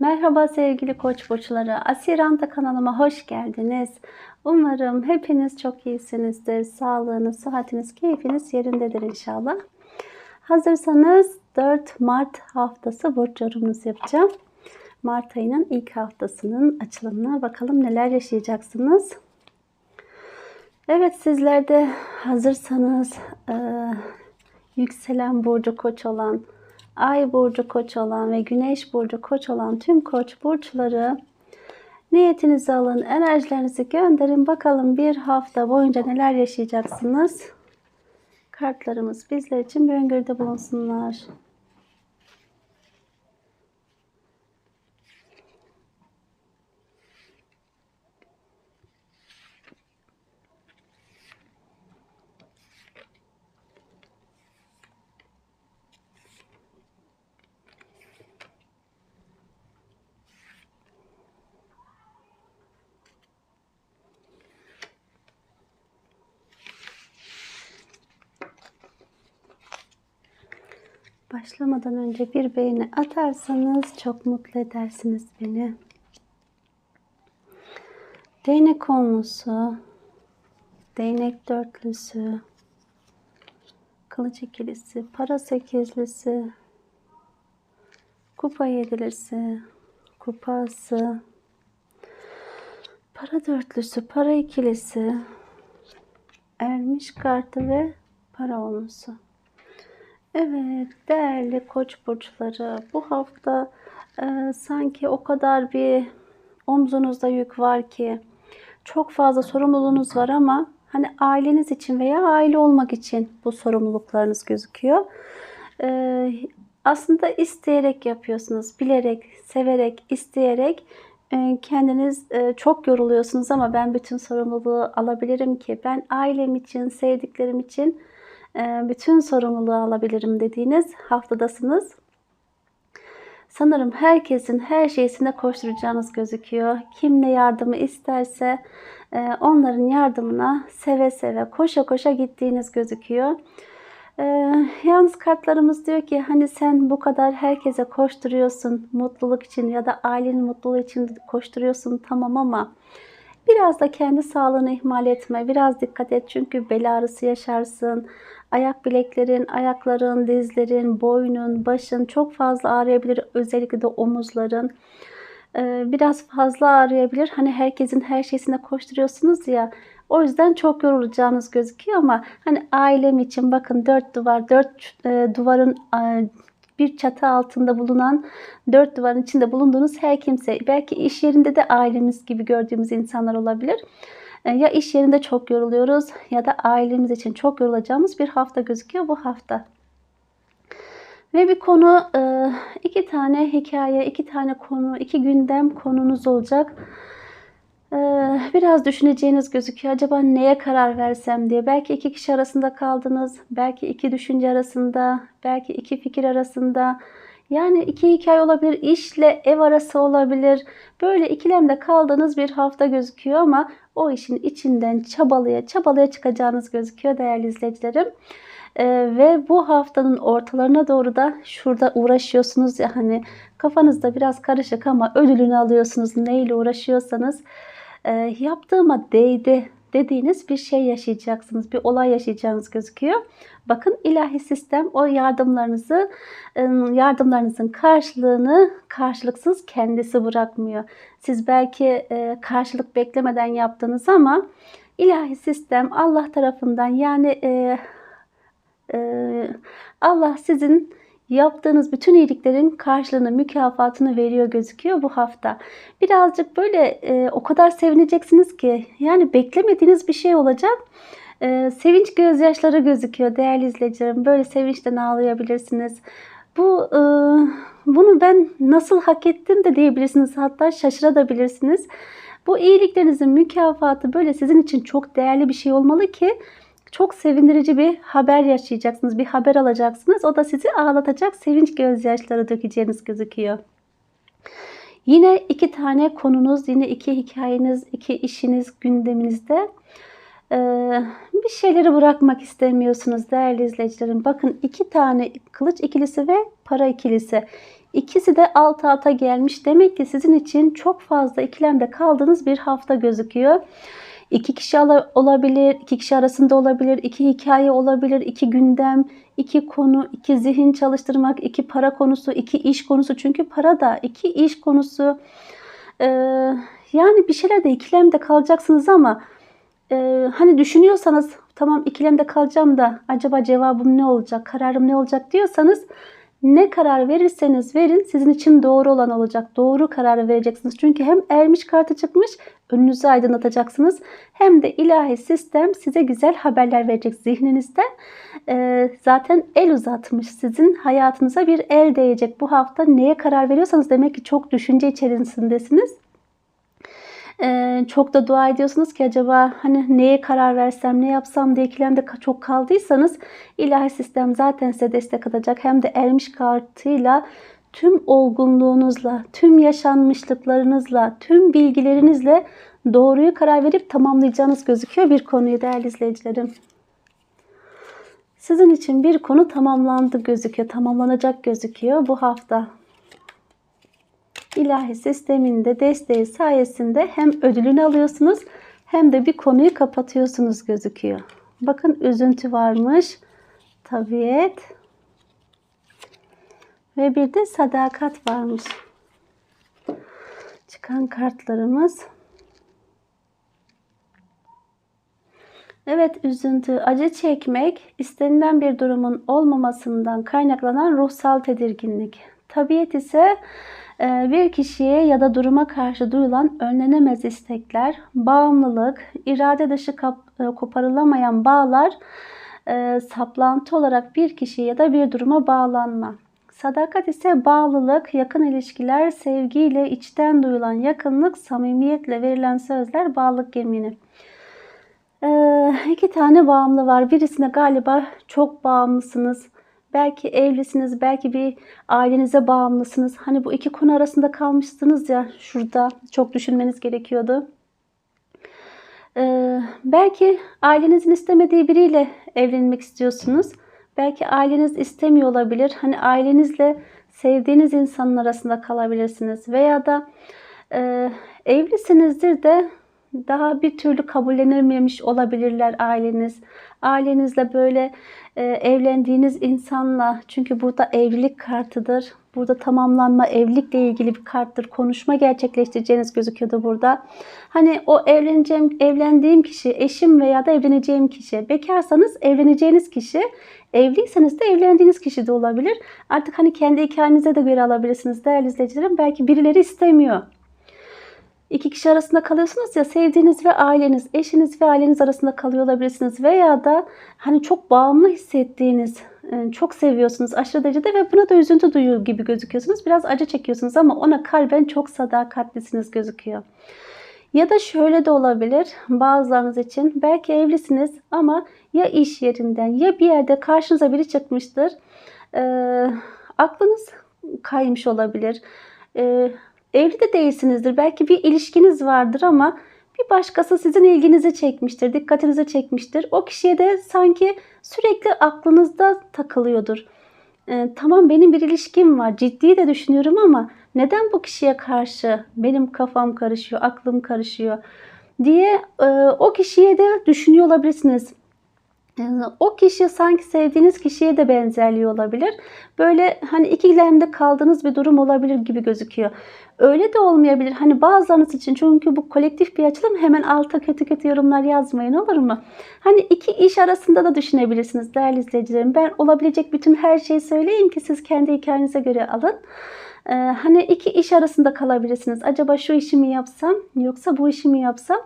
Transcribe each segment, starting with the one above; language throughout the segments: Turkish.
Merhaba sevgili koç burçları. Asiranta kanalıma hoş geldiniz. Umarım hepiniz çok iyisinizdir. Sağlığınız, sıhhatiniz, keyfiniz yerindedir inşallah. Hazırsanız 4 Mart haftası burç yorumunuzu yapacağım. Mart ayının ilk haftasının açılımına bakalım neler yaşayacaksınız. Evet sizler de hazırsanız e, yükselen burcu koç olan Ay burcu koç olan ve güneş burcu koç olan tüm koç burçları niyetinizi alın, enerjilerinizi gönderin. Bakalım bir hafta boyunca neler yaşayacaksınız. Kartlarımız bizler için bir öngörüde bulunsunlar. Başlamadan önce bir beğeni atarsanız çok mutlu edersiniz beni. Değnek onlusu, değnek dörtlüsü, kılıç ikilisi, para sekizlisi, kupa yedilisi, kupası, para dörtlüsü, para ikilisi, ermiş kartı ve para onlusu. Evet, değerli koç burçları, bu hafta e, sanki o kadar bir omzunuzda yük var ki çok fazla sorumluluğunuz var ama hani aileniz için veya aile olmak için bu sorumluluklarınız gözüküyor. E, aslında isteyerek yapıyorsunuz, bilerek, severek, isteyerek e, kendiniz e, çok yoruluyorsunuz ama ben bütün sorumluluğu alabilirim ki ben ailem için, sevdiklerim için bütün sorumluluğu alabilirim dediğiniz haftadasınız. Sanırım herkesin her şeysine koşturacağınız gözüküyor. Kim ne yardımı isterse e, onların yardımına seve seve koşa koşa gittiğiniz gözüküyor. Ee, yalnız kartlarımız diyor ki hani sen bu kadar herkese koşturuyorsun mutluluk için ya da ailenin mutluluğu için koşturuyorsun tamam ama biraz da kendi sağlığını ihmal etme. Biraz dikkat et çünkü bel ağrısı yaşarsın. Ayak bileklerin, ayakların, dizlerin, boynun, başın çok fazla ağrıyabilir. Özellikle de omuzların. Ee, biraz fazla ağrıyabilir. Hani herkesin her şeysine koşturuyorsunuz ya. O yüzden çok yorulacağınız gözüküyor ama hani ailem için bakın dört duvar, dört e, duvarın e, bir çatı altında bulunan dört duvarın içinde bulunduğunuz her kimse belki iş yerinde de ailemiz gibi gördüğümüz insanlar olabilir. E, ya iş yerinde çok yoruluyoruz ya da ailemiz için çok yorulacağımız bir hafta gözüküyor bu hafta. Ve bir konu e, iki tane hikaye, iki tane konu, iki gündem konunuz olacak. E, biraz düşüneceğiniz gözüküyor. Acaba neye karar versem diye. Belki iki kişi arasında kaldınız. Belki iki düşünce arasında. Belki iki fikir arasında. Yani iki hikaye olabilir. işle ev arası olabilir. Böyle ikilemde kaldığınız bir hafta gözüküyor ama o işin içinden çabalaya çabalaya çıkacağınız gözüküyor değerli izleyicilerim. Ee, ve bu haftanın ortalarına doğru da şurada uğraşıyorsunuz ya hani kafanızda biraz karışık ama ödülünü alıyorsunuz neyle uğraşıyorsanız e, yaptığıma değdi dediğiniz bir şey yaşayacaksınız. Bir olay yaşayacağınız gözüküyor. Bakın ilahi sistem o yardımlarınızı ıı, yardımlarınızın karşılığını karşılıksız kendisi bırakmıyor. Siz belki ıı, karşılık beklemeden yaptınız ama ilahi sistem Allah tarafından yani ıı, Allah sizin yaptığınız bütün iyiliklerin karşılığını, mükafatını veriyor gözüküyor bu hafta. Birazcık böyle e, o kadar sevineceksiniz ki yani beklemediğiniz bir şey olacak. E, sevinç gözyaşları gözüküyor değerli izleyicilerim. Böyle sevinçten ağlayabilirsiniz. Bu e, bunu ben nasıl hak ettim de diyebilirsiniz. Hatta şaşırabilirsiniz. Bu iyiliklerinizin mükafatı böyle sizin için çok değerli bir şey olmalı ki çok sevindirici bir haber yaşayacaksınız. Bir haber alacaksınız. O da sizi ağlatacak. Sevinç gözyaşları dökeceğiniz gözüküyor. Yine iki tane konunuz, yine iki hikayeniz, iki işiniz gündeminizde. Ee, bir şeyleri bırakmak istemiyorsunuz değerli izleyicilerim. Bakın iki tane kılıç ikilisi ve para ikilisi. İkisi de alt alta gelmiş. Demek ki sizin için çok fazla ikilemde kaldığınız bir hafta gözüküyor. İki kişi olabilir, iki kişi arasında olabilir, iki hikaye olabilir, iki gündem, iki konu, iki zihin çalıştırmak, iki para konusu, iki iş konusu. Çünkü para da iki iş konusu. Ee, yani bir şeylerde ikilemde kalacaksınız ama e, hani düşünüyorsanız tamam ikilemde kalacağım da acaba cevabım ne olacak, kararım ne olacak diyorsanız ne karar verirseniz verin sizin için doğru olan olacak. Doğru kararı vereceksiniz. Çünkü hem ermiş kartı çıkmış önünüzü aydınlatacaksınız. Hem de ilahi sistem size güzel haberler verecek zihninizde. Ee, zaten el uzatmış sizin hayatınıza bir el değecek. Bu hafta neye karar veriyorsanız demek ki çok düşünce içerisindesiniz. Çok da dua ediyorsunuz ki acaba hani neye karar versem, ne yapsam diye ikilemde çok kaldıysanız ilahi sistem zaten size destek atacak. Hem de ermiş kartıyla tüm olgunluğunuzla, tüm yaşanmışlıklarınızla, tüm bilgilerinizle doğruyu karar verip tamamlayacağınız gözüküyor bir konuyu değerli izleyicilerim. Sizin için bir konu tamamlandı gözüküyor, tamamlanacak gözüküyor bu hafta ilahi sisteminde desteği sayesinde hem ödülünü alıyorsunuz hem de bir konuyu kapatıyorsunuz gözüküyor. Bakın üzüntü varmış. Tabiat. Ve bir de sadakat varmış. Çıkan kartlarımız. Evet üzüntü, acı çekmek, istenilen bir durumun olmamasından kaynaklanan ruhsal tedirginlik. Tabiat ise bir kişiye ya da duruma karşı duyulan önlenemez istekler, bağımlılık, irade dışı e, koparılamayan bağlar, e, saplantı olarak bir kişiye ya da bir duruma bağlanma. Sadakat ise bağlılık, yakın ilişkiler, sevgiyle içten duyulan yakınlık, samimiyetle verilen sözler, bağlılık yemini. Ee, iki tane bağımlı var. Birisine galiba çok bağımlısınız. Belki evlisiniz, belki bir ailenize bağımlısınız. Hani bu iki konu arasında kalmışsınız ya şurada çok düşünmeniz gerekiyordu. Ee, belki ailenizin istemediği biriyle evlenmek istiyorsunuz. Belki aileniz istemiyor olabilir. Hani ailenizle sevdiğiniz insanın arasında kalabilirsiniz. Veya da e, evlisinizdir de daha bir türlü kabullenilmemiş olabilirler aileniz. Ailenizle böyle e, evlendiğiniz insanla çünkü burada evlilik kartıdır. Burada tamamlanma evlilikle ilgili bir karttır. Konuşma gerçekleştireceğiniz gözüküyordu burada. Hani o evleneceğim, evlendiğim kişi, eşim veya da evleneceğim kişi. Bekarsanız evleneceğiniz kişi, evliyseniz de evlendiğiniz kişi de olabilir. Artık hani kendi hikayenize de göre alabilirsiniz değerli izleyicilerim. Belki birileri istemiyor İki kişi arasında kalıyorsunuz ya sevdiğiniz ve aileniz, eşiniz ve aileniz arasında kalıyor olabilirsiniz. Veya da hani çok bağımlı hissettiğiniz, e, çok seviyorsunuz aşırı derecede ve buna da üzüntü duyuyor gibi gözüküyorsunuz. Biraz acı çekiyorsunuz ama ona kalben çok sadakatlisiniz gözüküyor. Ya da şöyle de olabilir bazılarınız için belki evlisiniz ama ya iş yerinden ya bir yerde karşınıza biri çıkmıştır. E, aklınız kaymış olabilir. E, Evli de değilsinizdir. Belki bir ilişkiniz vardır ama bir başkası sizin ilginizi çekmiştir, dikkatinizi çekmiştir. O kişiye de sanki sürekli aklınızda takılıyordur. Ee, tamam benim bir ilişkim var, ciddi de düşünüyorum ama neden bu kişiye karşı benim kafam karışıyor, aklım karışıyor diye e, o kişiye de düşünüyor olabilirsiniz. O kişi sanki sevdiğiniz kişiye de benzerliği olabilir. Böyle hani ikilemde kaldığınız bir durum olabilir gibi gözüküyor. Öyle de olmayabilir. Hani bazılarınız için çünkü bu kolektif bir açılım hemen alta kötü kötü yorumlar yazmayın olur mu? Hani iki iş arasında da düşünebilirsiniz değerli izleyicilerim. Ben olabilecek bütün her şeyi söyleyeyim ki siz kendi hikayenize göre alın. Ee, hani iki iş arasında kalabilirsiniz. Acaba şu işi mi yapsam yoksa bu işi mi yapsam?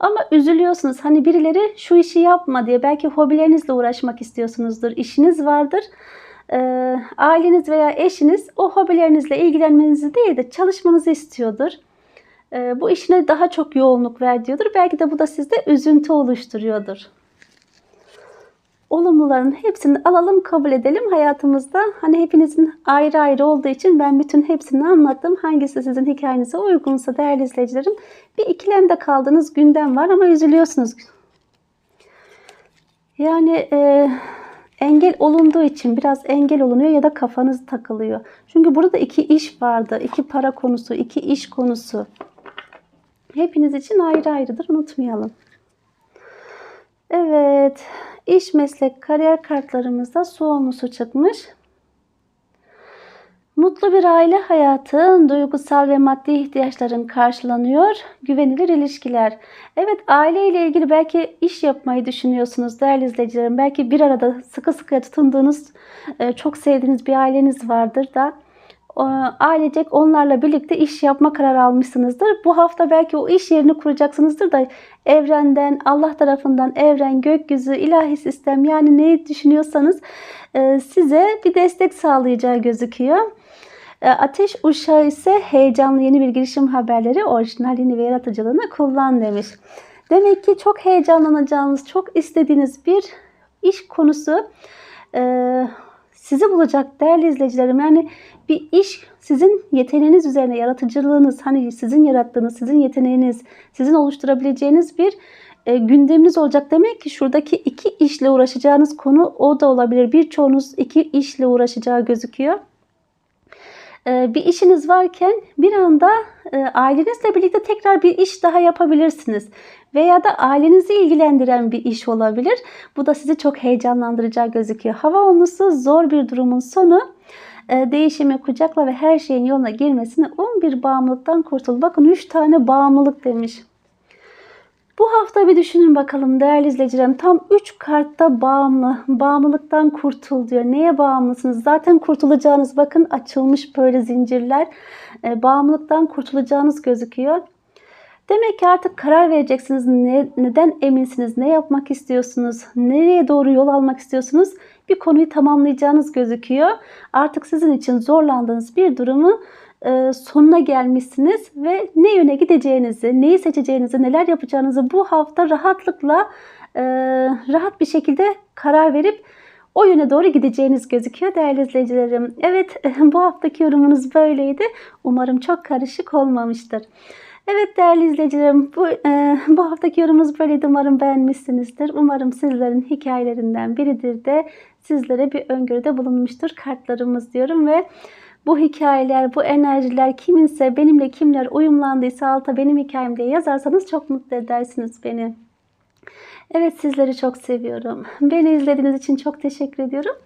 Ama üzülüyorsunuz. Hani birileri şu işi yapma diye belki hobilerinizle uğraşmak istiyorsunuzdur. İşiniz vardır. E, aileniz veya eşiniz o hobilerinizle ilgilenmenizi değil de çalışmanızı istiyordur. E, bu işine daha çok yoğunluk ver diyordur. Belki de bu da sizde üzüntü oluşturuyordur olumluların hepsini alalım kabul edelim hayatımızda. Hani hepinizin ayrı ayrı olduğu için ben bütün hepsini anlattım. Hangisi sizin hikayenize uygunsa değerli izleyicilerim. Bir ikilemde kaldığınız gündem var ama üzülüyorsunuz. Yani e, engel olunduğu için biraz engel olunuyor ya da kafanız takılıyor. Çünkü burada iki iş vardı. iki para konusu, iki iş konusu. Hepiniz için ayrı ayrıdır unutmayalım. Evet. iş meslek kariyer kartlarımızda su çıkmış. Mutlu bir aile hayatı, duygusal ve maddi ihtiyaçların karşılanıyor, güvenilir ilişkiler. Evet aile ile ilgili belki iş yapmayı düşünüyorsunuz değerli izleyicilerim. Belki bir arada sıkı sıkı tutunduğunuz, e, çok sevdiğiniz bir aileniz vardır da ailecek onlarla birlikte iş yapma kararı almışsınızdır. Bu hafta belki o iş yerini kuracaksınızdır da evrenden, Allah tarafından evren, gökyüzü, ilahi sistem yani neyi düşünüyorsanız e, size bir destek sağlayacağı gözüküyor. E, ateş uşağı ise heyecanlı yeni bir girişim haberleri orijinalini ve yaratıcılığını kullan demiş. Demek ki çok heyecanlanacağınız, çok istediğiniz bir iş konusu e, sizi bulacak değerli izleyicilerim. Yani bir iş sizin yeteneğiniz üzerine yaratıcılığınız, hani sizin yarattığınız, sizin yeteneğiniz, sizin oluşturabileceğiniz bir e, gündeminiz olacak. Demek ki şuradaki iki işle uğraşacağınız konu o da olabilir. Birçoğunuz iki işle uğraşacağı gözüküyor. E, bir işiniz varken bir anda e, ailenizle birlikte tekrar bir iş daha yapabilirsiniz. Veya da ailenizi ilgilendiren bir iş olabilir. Bu da sizi çok heyecanlandıracağı gözüküyor. Hava olması zor bir durumun sonu e, değişimi kucakla ve her şeyin yoluna girmesini 11 bağımlılıktan kurtul. Bakın 3 tane bağımlılık demiş. Bu hafta bir düşünün bakalım değerli izleyicilerim. Tam 3 kartta bağımlı, bağımlılıktan kurtul diyor. Neye bağımlısınız? Zaten kurtulacağınız bakın açılmış böyle zincirler. E, bağımlılıktan kurtulacağınız gözüküyor. Demek ki artık karar vereceksiniz. Ne, neden eminsiniz? Ne yapmak istiyorsunuz? Nereye doğru yol almak istiyorsunuz? Bir konuyu tamamlayacağınız gözüküyor. Artık sizin için zorlandığınız bir durumu sonuna gelmişsiniz ve ne yöne gideceğinizi, neyi seçeceğinizi, neler yapacağınızı bu hafta rahatlıkla e, rahat bir şekilde karar verip o yöne doğru gideceğiniz gözüküyor değerli izleyicilerim. Evet bu haftaki yorumunuz böyleydi. Umarım çok karışık olmamıştır. Evet değerli izleyicilerim bu, e, bu haftaki yorumunuz böyleydi. Umarım beğenmişsinizdir. Umarım sizlerin hikayelerinden biridir de sizlere bir öngörüde bulunmuştur kartlarımız diyorum ve bu hikayeler, bu enerjiler kiminse benimle kimler uyumlandıysa alta benim hikayem diye yazarsanız çok mutlu edersiniz beni. Evet sizleri çok seviyorum. Beni izlediğiniz için çok teşekkür ediyorum.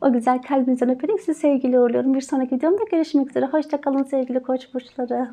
O güzel kalbinizden öperek sizi sevgili uğurluyorum. Bir sonraki videomda görüşmek üzere. Hoşçakalın sevgili koç burçları.